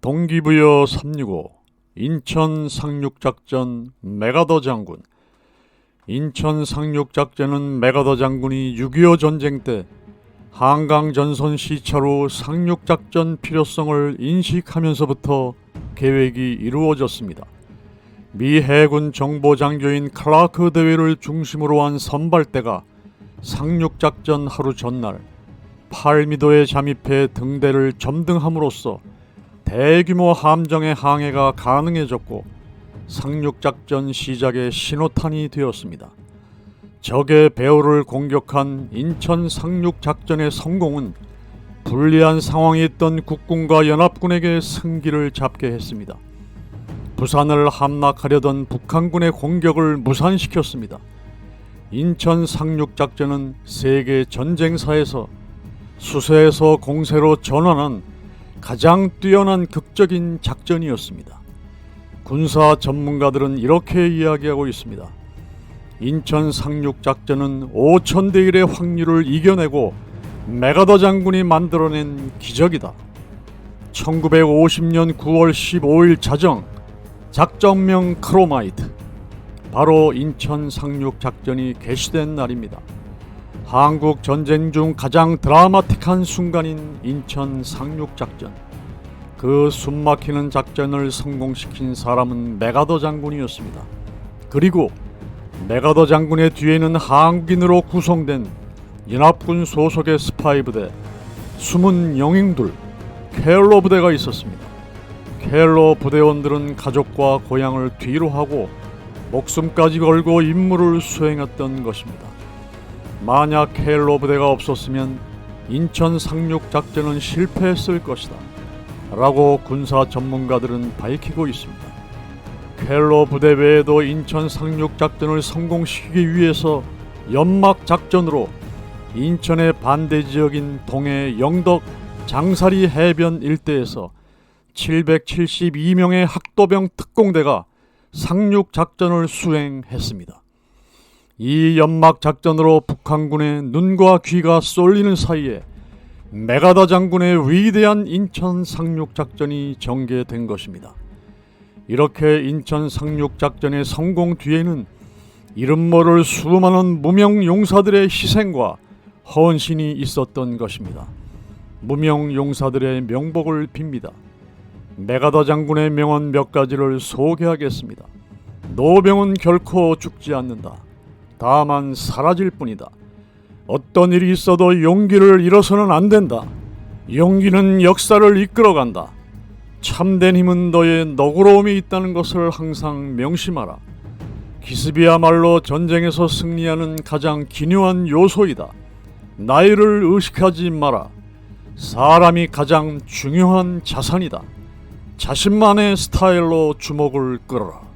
동기부여 365 인천 상륙작전 메가더 장군 인천 상륙작전은 메가더 장군이 6.25 전쟁 때 한강 전선 시차로 상륙작전 필요성을 인식하면서부터 계획이 이루어졌습니다. 미 해군 정보장교인 클라크 대회를 중심으로 한 선발대가 상륙작전 하루 전날 8미도에 잠입해 등대를 점등함으로써 대규모 함정의 항해가 가능해졌고 상륙작전 시작의 신호탄이 되었습니다. 적의 배후를 공격한 인천 상륙작전의 성공은 불리한 상황에 있던 국군과 연합군에게 승기를 잡게 했습니다. 부산을 함락하려던 북한군의 공격을 무산시켰습니다. 인천 상륙작전은 세계 전쟁사에서 수세에서 공세로 전환한 가장 뛰어난 극적인 작전이었습니다. 군사 전문가들은 이렇게 이야기하고 있습니다. 인천 상륙 작전은 5천 대 1의 확률을 이겨내고 메가더 장군이 만들어낸 기적이다. 1950년 9월 15일 자정 작전명 크로마이트 바로 인천 상륙 작전이 개시된 날입니다. 한국 전쟁 중 가장 드라마틱한 순간인 인천 상륙 작전. 그 숨막히는 작전을 성공시킨 사람은 메가더 장군이었습니다. 그리고 메가더 장군의 뒤에는 한국인으로 구성된 연합군 소속의 스파이 부대, 숨은 영웅들, 켈러 부대가 있었습니다. 켈러 부대원들은 가족과 고향을 뒤로 하고 목숨까지 걸고 임무를 수행했던 것입니다. 만약 켈러 부대가 없었으면 인천 상륙 작전은 실패했을 것이다. 라고 군사 전문가들은 밝히고 있습니다. 켈러 부대 외에도 인천 상륙 작전을 성공시키기 위해서 연막 작전으로 인천의 반대 지역인 동해 영덕 장사리 해변 일대에서 772명의 학도병 특공대가 상륙 작전을 수행했습니다. 이 연막 작전으로 북한군의 눈과 귀가 쏠리는 사이에 메가다 장군의 위대한 인천 상륙 작전이 전개된 것입니다. 이렇게 인천 상륙 작전의 성공 뒤에는 이름 모를 수많은 무명 용사들의 희생과 헌신이 있었던 것입니다. 무명 용사들의 명복을 빕니다. 메가더 장군의 명언 몇 가지를 소개하겠습니다. 노병은 결코 죽지 않는다. 다만 사라질 뿐이다. 어떤 일이 있어도 용기를 잃어서는 안 된다. 용기는 역사를 이끌어간다. 참된 힘은 너의 너그러움이 있다는 것을 항상 명심하라. 기습이야말로 전쟁에서 승리하는 가장 기묘한 요소이다. 나이를 의식하지 마라. 사람이 가장 중요한 자산이다. 자신만의 스타일로 주목을 끌어라.